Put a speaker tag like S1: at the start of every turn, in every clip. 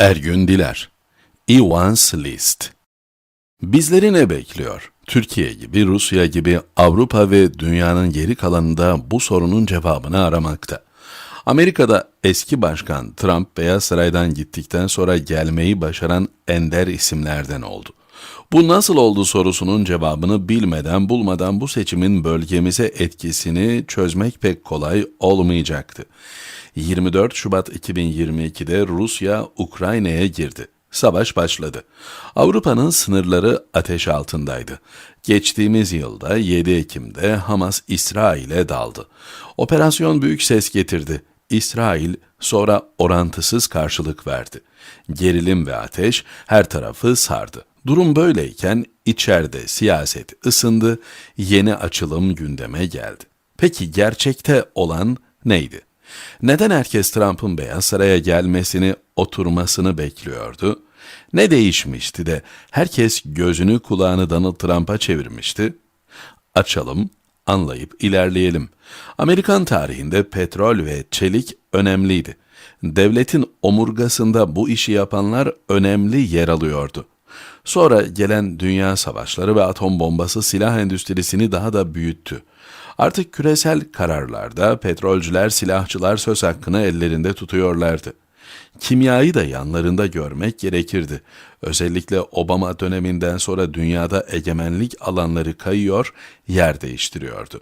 S1: Ergün Diler Ivan's List Bizleri ne bekliyor? Türkiye gibi, Rusya gibi Avrupa ve dünyanın geri kalanında bu sorunun cevabını aramakta. Amerika'da eski başkan Trump Beyaz Saray'dan gittikten sonra gelmeyi başaran ender isimlerden oldu. Bu nasıl oldu sorusunun cevabını bilmeden bulmadan bu seçimin bölgemize etkisini çözmek pek kolay olmayacaktı. 24 Şubat 2022'de Rusya Ukrayna'ya girdi. Savaş başladı. Avrupa'nın sınırları ateş altındaydı. Geçtiğimiz yılda 7 Ekim'de Hamas İsrail'e daldı. Operasyon büyük ses getirdi. İsrail sonra orantısız karşılık verdi. Gerilim ve ateş her tarafı sardı. Durum böyleyken içeride siyaset ısındı, yeni açılım gündeme geldi. Peki gerçekte olan neydi? Neden herkes Trump'ın Beyaz Saray'a gelmesini, oturmasını bekliyordu? Ne değişmişti de herkes gözünü kulağını Donald Trump'a çevirmişti? Açalım, anlayıp ilerleyelim. Amerikan tarihinde petrol ve çelik önemliydi. Devletin omurgasında bu işi yapanlar önemli yer alıyordu. Sonra gelen dünya savaşları ve atom bombası silah endüstrisini daha da büyüttü. Artık küresel kararlarda petrolcüler, silahçılar söz hakkını ellerinde tutuyorlardı. Kimyayı da yanlarında görmek gerekirdi. Özellikle Obama döneminden sonra dünyada egemenlik alanları kayıyor, yer değiştiriyordu.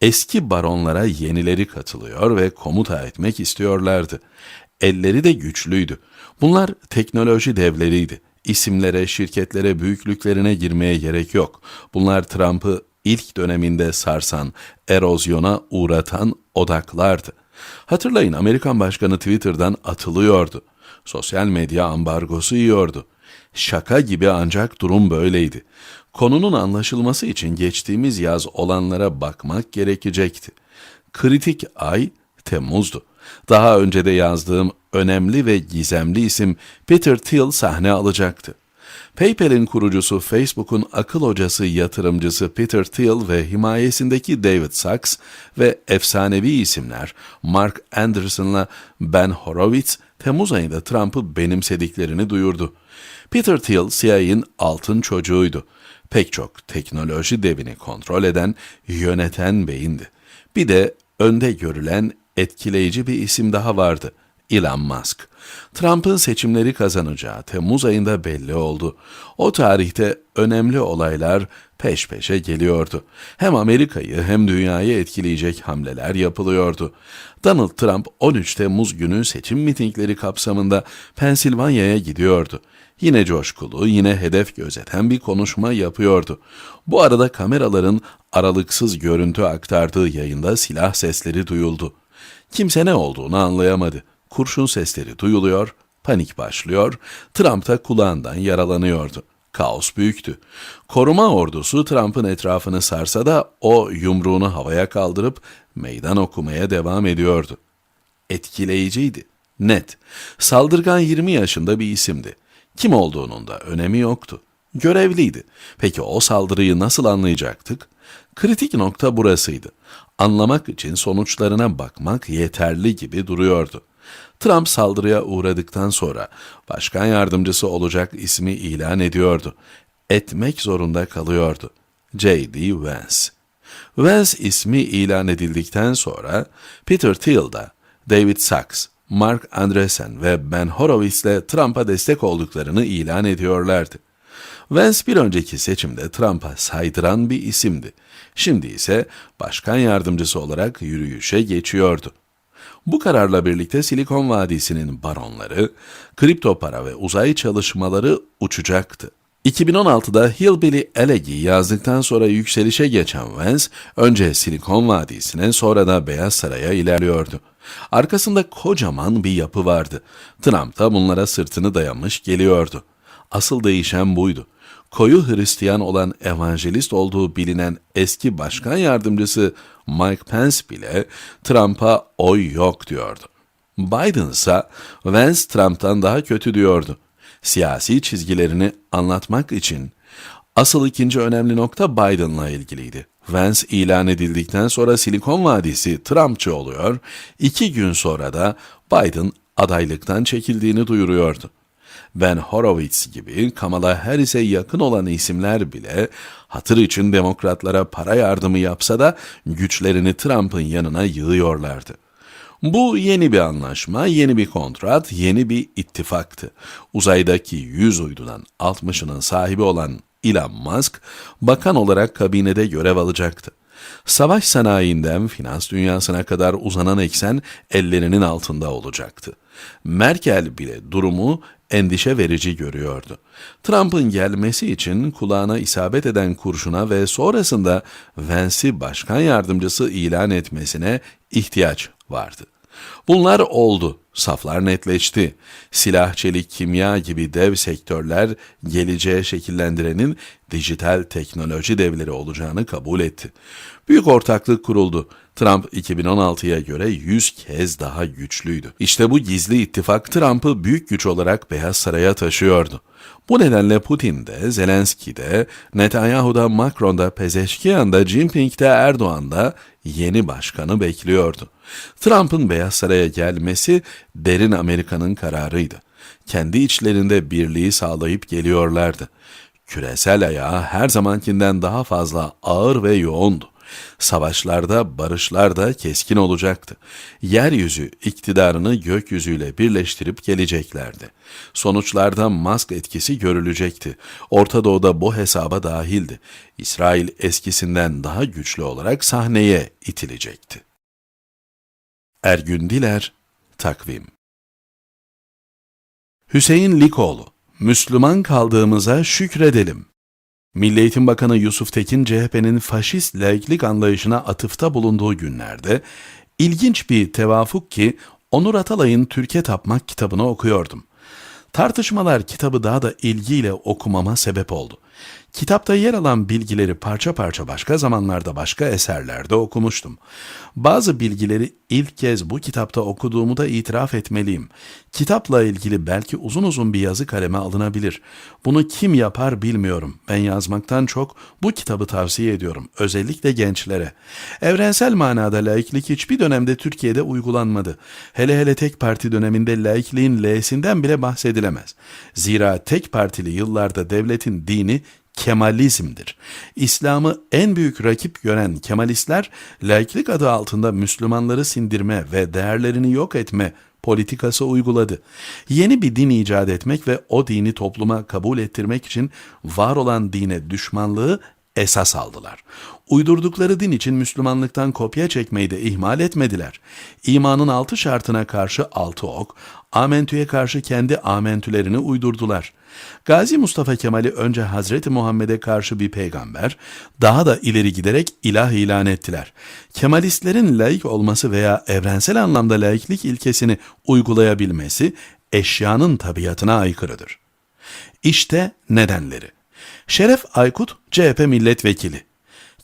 S1: Eski baronlara yenileri katılıyor ve komuta etmek istiyorlardı. Elleri de güçlüydü. Bunlar teknoloji devleriydi. İsimlere, şirketlere, büyüklüklerine girmeye gerek yok. Bunlar Trump'ı ilk döneminde sarsan, erozyona uğratan odaklardı. Hatırlayın Amerikan başkanı Twitter'dan atılıyordu. Sosyal medya ambargosu yiyordu. Şaka gibi ancak durum böyleydi. Konunun anlaşılması için geçtiğimiz yaz olanlara bakmak gerekecekti. Kritik ay Temmuz'du. Daha önce de yazdığım önemli ve gizemli isim Peter Thiel sahne alacaktı. PayPal'in kurucusu Facebook'un akıl hocası yatırımcısı Peter Thiel ve himayesindeki David Sachs ve efsanevi isimler Mark Anderson'la Ben Horowitz Temmuz ayında Trump'ı benimsediklerini duyurdu. Peter Thiel CIA'in altın çocuğuydu. Pek çok teknoloji devini kontrol eden, yöneten beyindi. Bir de önde görülen etkileyici bir isim daha vardı. Elon Musk. Trump'ın seçimleri kazanacağı Temmuz ayında belli oldu. O tarihte önemli olaylar peş peşe geliyordu. Hem Amerika'yı hem dünyayı etkileyecek hamleler yapılıyordu. Donald Trump 13 Temmuz günü seçim mitingleri kapsamında Pensilvanya'ya gidiyordu. Yine coşkulu, yine hedef gözeten bir konuşma yapıyordu. Bu arada kameraların aralıksız görüntü aktardığı yayında silah sesleri duyuldu. Kimse ne olduğunu anlayamadı kurşun sesleri duyuluyor, panik başlıyor, Trump da kulağından yaralanıyordu. Kaos büyüktü. Koruma ordusu Trump'ın etrafını sarsa da o yumruğunu havaya kaldırıp meydan okumaya devam ediyordu. Etkileyiciydi. Net. Saldırgan 20 yaşında bir isimdi. Kim olduğunun da önemi yoktu. Görevliydi. Peki o saldırıyı nasıl anlayacaktık? Kritik nokta burasıydı. Anlamak için sonuçlarına bakmak yeterli gibi duruyordu. Trump saldırıya uğradıktan sonra başkan yardımcısı olacak ismi ilan ediyordu. Etmek zorunda kalıyordu. J.D. Vance. Vance ismi ilan edildikten sonra Peter Thiel da David Sachs, Mark Andreessen ve Ben Horowitz ile Trump'a destek olduklarını ilan ediyorlardı. Vance bir önceki seçimde Trump'a saydıran bir isimdi. Şimdi ise başkan yardımcısı olarak yürüyüşe geçiyordu. Bu kararla birlikte Silikon Vadisi'nin baronları, kripto para ve uzay çalışmaları uçacaktı. 2016'da Hillbilly Elegy yazdıktan sonra yükselişe geçen Vance, önce Silikon Vadisi'ne sonra da Beyaz Saray'a ilerliyordu. Arkasında kocaman bir yapı vardı. Trump da bunlara sırtını dayamış geliyordu. Asıl değişen buydu koyu Hristiyan olan evangelist olduğu bilinen eski başkan yardımcısı Mike Pence bile Trump'a oy yok diyordu. Biden ise Vance Trump'tan daha kötü diyordu. Siyasi çizgilerini anlatmak için asıl ikinci önemli nokta Biden'la ilgiliydi. Vance ilan edildikten sonra Silikon Vadisi Trumpçı oluyor, iki gün sonra da Biden adaylıktan çekildiğini duyuruyordu. Ben Horowitz gibi Kamala Harris'e yakın olan isimler bile hatır için demokratlara para yardımı yapsa da güçlerini Trump'ın yanına yığıyorlardı. Bu yeni bir anlaşma, yeni bir kontrat, yeni bir ittifaktı. Uzaydaki 100 uydudan 60'ının sahibi olan Elon Musk, bakan olarak kabinede görev alacaktı. Savaş sanayinden finans dünyasına kadar uzanan eksen ellerinin altında olacaktı. Merkel bile durumu endişe verici görüyordu. Trump'ın gelmesi için kulağına isabet eden kurşuna ve sonrasında Vance'i başkan yardımcısı ilan etmesine ihtiyaç vardı. Bunlar oldu, saflar netleşti. Silah, çelik, kimya gibi dev sektörler geleceğe şekillendirenin dijital teknoloji devleri olacağını kabul etti. Büyük ortaklık kuruldu. Trump 2016'ya göre 100 kez daha güçlüydü. İşte bu gizli ittifak Trump'ı büyük güç olarak Beyaz Saray'a taşıyordu. Bu nedenle Putin de, Zelenski de, Netanyahu'da, Macron'da, Pezeşkiyan'da, Jinping'de, Erdoğan'da yeni başkanı bekliyordu. Trump'ın Beyaz Saray'a gelmesi derin Amerika'nın kararıydı. Kendi içlerinde birliği sağlayıp geliyorlardı. Küresel ayağı her zamankinden daha fazla ağır ve yoğundu. Savaşlarda, barışlarda keskin olacaktı. Yeryüzü iktidarını gökyüzüyle birleştirip geleceklerdi. Sonuçlarda Musk etkisi görülecekti. Orta Doğu'da bu hesaba dahildi. İsrail eskisinden daha güçlü olarak sahneye itilecekti. Ergün Diler, Takvim Hüseyin Likoğlu, Müslüman kaldığımıza şükredelim. Milli Eğitim Bakanı Yusuf Tekin, CHP'nin faşist laiklik anlayışına atıfta bulunduğu günlerde, ilginç bir tevafuk ki Onur Atalay'ın Türkiye Tapmak kitabını okuyordum. Tartışmalar kitabı daha da ilgiyle okumama sebep oldu. Kitapta yer alan bilgileri parça parça başka zamanlarda başka eserlerde okumuştum. Bazı bilgileri ilk kez bu kitapta okuduğumu da itiraf etmeliyim. Kitapla ilgili belki uzun uzun bir yazı kaleme alınabilir. Bunu kim yapar bilmiyorum. Ben yazmaktan çok bu kitabı tavsiye ediyorum. Özellikle gençlere. Evrensel manada laiklik hiçbir dönemde Türkiye'de uygulanmadı. Hele hele tek parti döneminde laikliğin L'sinden bile bahsedilemez. Zira tek partili yıllarda devletin dini Kemalizmdir. İslam'ı en büyük rakip gören Kemalistler, laiklik adı altında Müslümanları sindirme ve değerlerini yok etme politikası uyguladı. Yeni bir din icat etmek ve o dini topluma kabul ettirmek için var olan dine düşmanlığı esas aldılar. Uydurdukları din için Müslümanlıktan kopya çekmeyi de ihmal etmediler. İmanın altı şartına karşı altı ok, Amentü'ye karşı kendi amentülerini uydurdular. Gazi Mustafa Kemal'i önce Hazreti Muhammed'e karşı bir peygamber, daha da ileri giderek ilah ilan ettiler. Kemalistlerin laik olması veya evrensel anlamda laiklik ilkesini uygulayabilmesi eşyanın tabiatına aykırıdır. İşte nedenleri. Şeref Aykut, CHP milletvekili.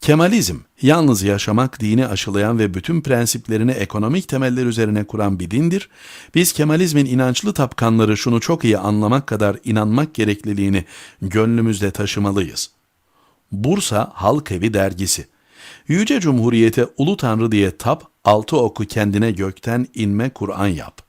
S1: Kemalizm, yalnız yaşamak dini aşılayan ve bütün prensiplerini ekonomik temeller üzerine kuran bir dindir. Biz Kemalizmin inançlı tapkanları şunu çok iyi anlamak kadar inanmak gerekliliğini gönlümüzde taşımalıyız. Bursa Halk Evi Dergisi Yüce Cumhuriyete Ulu Tanrı diye tap, altı oku kendine gökten inme Kur'an yap.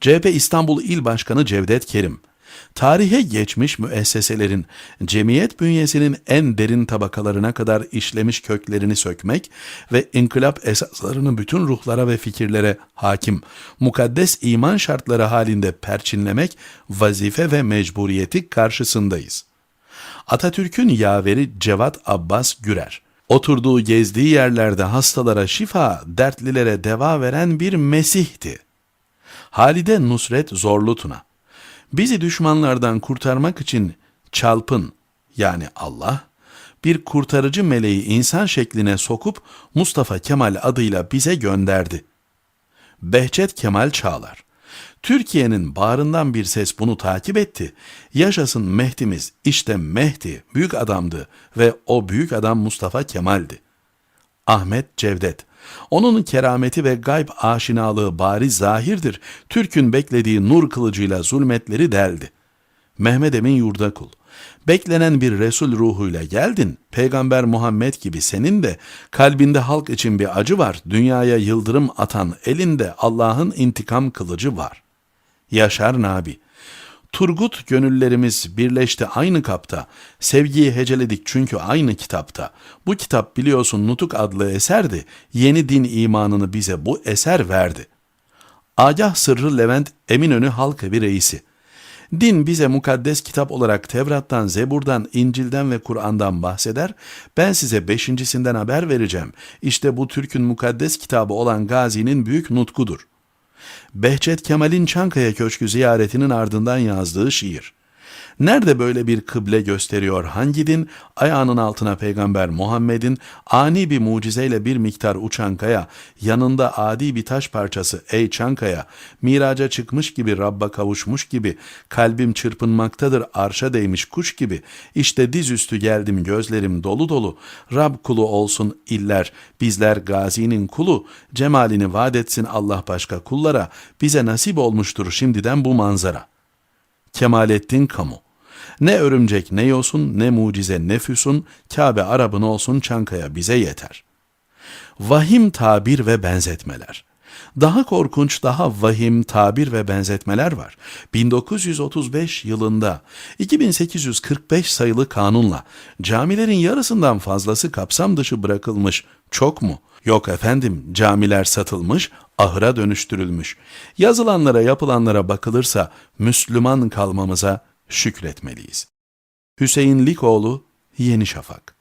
S1: CHP İstanbul İl Başkanı Cevdet Kerim tarihe geçmiş müesseselerin cemiyet bünyesinin en derin tabakalarına kadar işlemiş köklerini sökmek ve inkılap esaslarını bütün ruhlara ve fikirlere hakim, mukaddes iman şartları halinde perçinlemek vazife ve mecburiyeti karşısındayız. Atatürk'ün yaveri Cevat Abbas Gürer, oturduğu gezdiği yerlerde hastalara şifa, dertlilere deva veren bir Mesih'ti. Halide Nusret Zorlutuna, Bizi düşmanlardan kurtarmak için çalpın yani Allah bir kurtarıcı meleği insan şekline sokup Mustafa Kemal adıyla bize gönderdi. Behçet Kemal Çağlar Türkiye'nin bağrından bir ses bunu takip etti. Yaşasın Mehdi'miz, işte Mehdi büyük adamdı ve o büyük adam Mustafa Kemal'di. Ahmet Cevdet onun kerameti ve gayb aşinalığı bariz zahirdir. Türk'ün beklediği nur kılıcıyla zulmetleri deldi. Mehmet Emin Yurdakul Beklenen bir Resul ruhuyla geldin. Peygamber Muhammed gibi senin de kalbinde halk için bir acı var. Dünyaya yıldırım atan elinde Allah'ın intikam kılıcı var. Yaşar Nabi Turgut gönüllerimiz birleşti aynı kapta. Sevgiyi heceledik çünkü aynı kitapta. Bu kitap biliyorsun Nutuk adlı eserdi. Yeni din imanını bize bu eser verdi. Agah Sırrı Levent Eminönü Halk-Evi Reisi. Din bize mukaddes kitap olarak Tevrat'tan, Zebur'dan, İncil'den ve Kur'an'dan bahseder. Ben size beşincisinden haber vereceğim. İşte bu Türk'ün mukaddes kitabı olan Gazi'nin büyük nutkudur. Behçet Kemal'in Çankaya Köşkü ziyaretinin ardından yazdığı şiir. Nerede böyle bir kıble gösteriyor hangi din? Ayağının altına peygamber Muhammed'in ani bir mucizeyle bir miktar uçan kaya, yanında adi bir taş parçası ey Çankaya, miraca çıkmış gibi Rabb'a kavuşmuş gibi, kalbim çırpınmaktadır arşa değmiş kuş gibi, işte dizüstü geldim gözlerim dolu dolu, Rab kulu olsun iller, bizler gazinin kulu, cemalini vaat etsin Allah başka kullara, bize nasip olmuştur şimdiden bu manzara.'' Kemalettin Kamu. Ne örümcek ne yosun, ne mucize ne füsun, Kabe Arap'ın olsun Çankaya bize yeter. Vahim tabir ve benzetmeler. Daha korkunç, daha vahim tabir ve benzetmeler var. 1935 yılında 2845 sayılı kanunla camilerin yarısından fazlası kapsam dışı bırakılmış. Çok mu? Yok efendim, camiler satılmış, ahıra dönüştürülmüş. Yazılanlara, yapılanlara bakılırsa Müslüman kalmamıza şükretmeliyiz. Hüseyin Likoğlu, Yeni Şafak